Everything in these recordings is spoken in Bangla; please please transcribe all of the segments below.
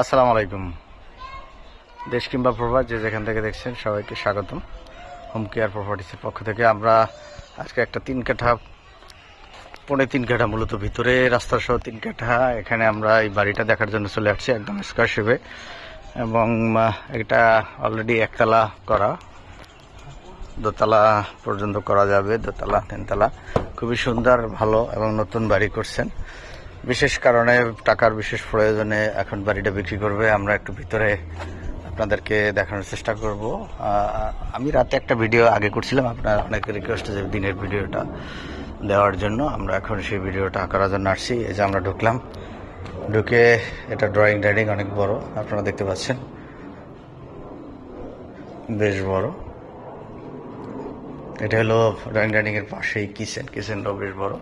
আসসালামু আলাইকুম। দেশ কিংবা প্রভাত যে যেখান থেকে দেখছেন সবাইকে স্বাগতম। হোম কেয়ার প্রপার্টিসের পক্ষ থেকে আমরা আজকে একটা তিন কাঠা, পৌনে তিন কাঠা মূলত ভিতরে রাস্তা সহ তিন কাঠা। এখানে আমরা এই বাড়িটা দেখার জন্য চলে আসছি একদম স্কোয়ার শেপে এবং এটা অলরেডি একতলা করা। দোতলা পর্যন্ত করা যাবে, দোতলা, তিনতলা। খুবই সুন্দর, ভালো এবং নতুন বাড়ি করছেন। বিশেষ কারণে টাকার বিশেষ প্রয়োজনে এখন বাড়িটা বিক্রি করবে। আমরা একটু ভিতরে আপনাদেরকে দেখানোর চেষ্টা করব। আমি রাতে একটা ভিডিও আগে করছিলাম আপনার অনেক রিকোয়েস্ট যে দিনের ভিডিওটা দেওয়ার জন্য। আমরা এখন সেই ভিডিওটা করার জন্য আসছি। এই যে আমরা ঢুকলাম। ঢুকে এটা ড্রয়িং ডাইনিং অনেক বড়, আপনারা দেখতে পাচ্ছেন। বেশ বড়। এটা হলো ড্রয়িং এর পাশেই কিচেন কিচেনটাও বেশ বড়।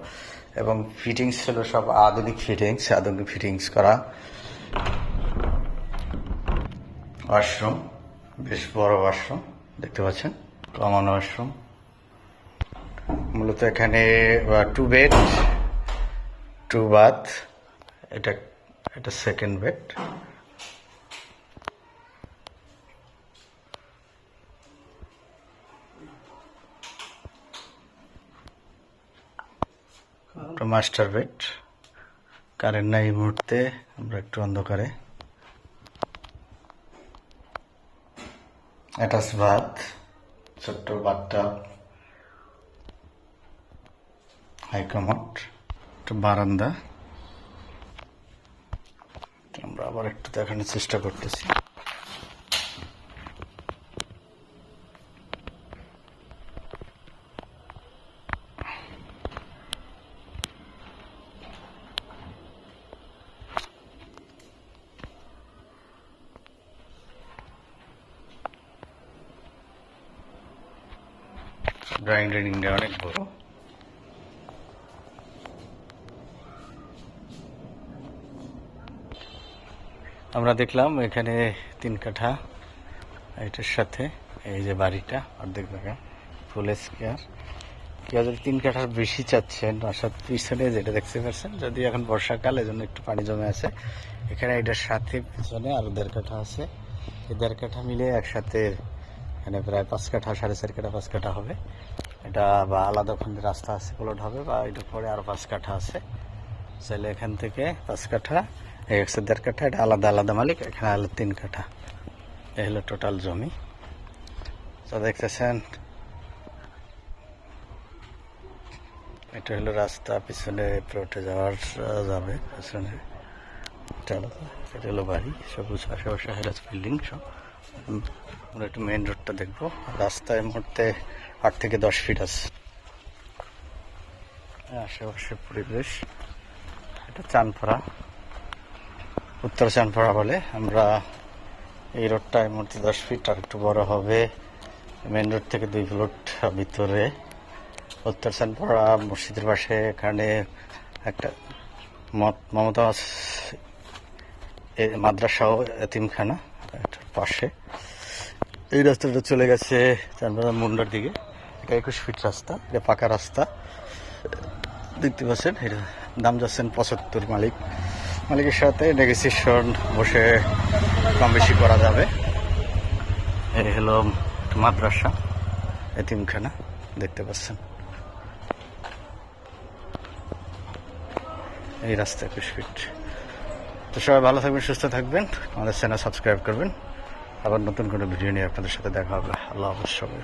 এবং ফিটিংস ছিল সব আধুনিক ফিটিংস আধুনিক ফিটিংস করা। ওয়াশরুম বেশ বড় ওয়াশরুম দেখতে পাচ্ছেন? কমন ওয়াশরুম মূলত এখানে টু বেড টু বাথ এটা এটা second bed master bed current নাই এই মুহূর্তে, আমরা একটু অন্ধকারে। অ্যাটাচ ভাত ছোট্ট বাথটা। হাইকমোড একটু বারান্দা। আমরা আবার একটু দেখানোর চেষ্টা করতেছি। ড্রয়িং ডাইনিংটা অনেক বড় আমরা দেখলাম এখানে তিন কাঠা, এটার সাথে এই যে বাড়িটা, অর্ধেক জায়গা ফুল স্কেয়ার কেউ যদি তিন কাঠার বেশি চাচ্ছেন? বাসার পিছনে যেটা দেখতে পাচ্ছেন, যদি এখন বর্ষাকাল, এজন্য একটু পানি জমে আছে। এখানে এটার সাথে পিছনে আরও দেড় কাঠা আছে। এই দেড় কাঠা মিলে একসাথে এখানে প্রায় পাঁচ কাঠা, সাড়ে চার কাঠা, পাঁচ কাঠা হবে। এটা বা আলাদা ওখানে রাস্তা আছে প্লট হবে বা এটা পরে আরও পাঁচ কাঠা আছে। চাইলে এখান থেকে পাঁচ কাঠা হচ্ছে দেড় কাঠা, এটা আলাদা আলাদা মালিক, এখানে আলাদা তিন কাঠা। এই হলো টোটাল জমি। তো দেখতেছেন, এটা হলো রাস্তা, পিছনে প্লটে যাওয়ার যাবে, পিছনে। এটা হলো বাড়ি, সবুজ আশেপাশে হেরাজ বিল্ডিং সব। আমরা একটু মেন রোডটা দেখব। রাস্তায় মুহূর্তে আট থেকে দশ ফিট আছে। আশেপাশে পরিবেশ। এটা চানপাড়া উত্তর চানপাড়া বলে। আমরা এই রোডটা এই মুহূর্তে দশ ফিট আর একটু বড় হবে। মেন রোড থেকে দুই প্লট ভিতরে। উত্তর চানপাড়া মসজিদের পাশে এখানে একটা মত- মমতা এ- মাদ্রাসা ও এতিমখানা। পাশে। এই রাস্তাটা চলে গেছে চানপাড়া মুন্ডার দিকে। এটা একুশ ফিট রাস্তা, এটা পাকা রাস্তা। দেখতে পাচ্ছেন, এটা দাম যাচ্ছেন পঁচাত্তর মালিক। মালিকের সাথে নেগোসিয়েশন বসে কম বেশি করা যাবে। এই হলো মাদ্রাসা, এতিমখানা, দেখতে পাচ্ছেন। এই রাস্তা একুশ ফিট। তো সবাই ভালো থাকবেন, সুস্থ থাকবেন। আমাদের চ্যানেল সাবস্ক্রাইব করবেন। আবার নতুন কোনো ভিডিও নিয়ে আপনাদের সাথে দেখা হবে। আল্লাহ হাফেজ সবাই।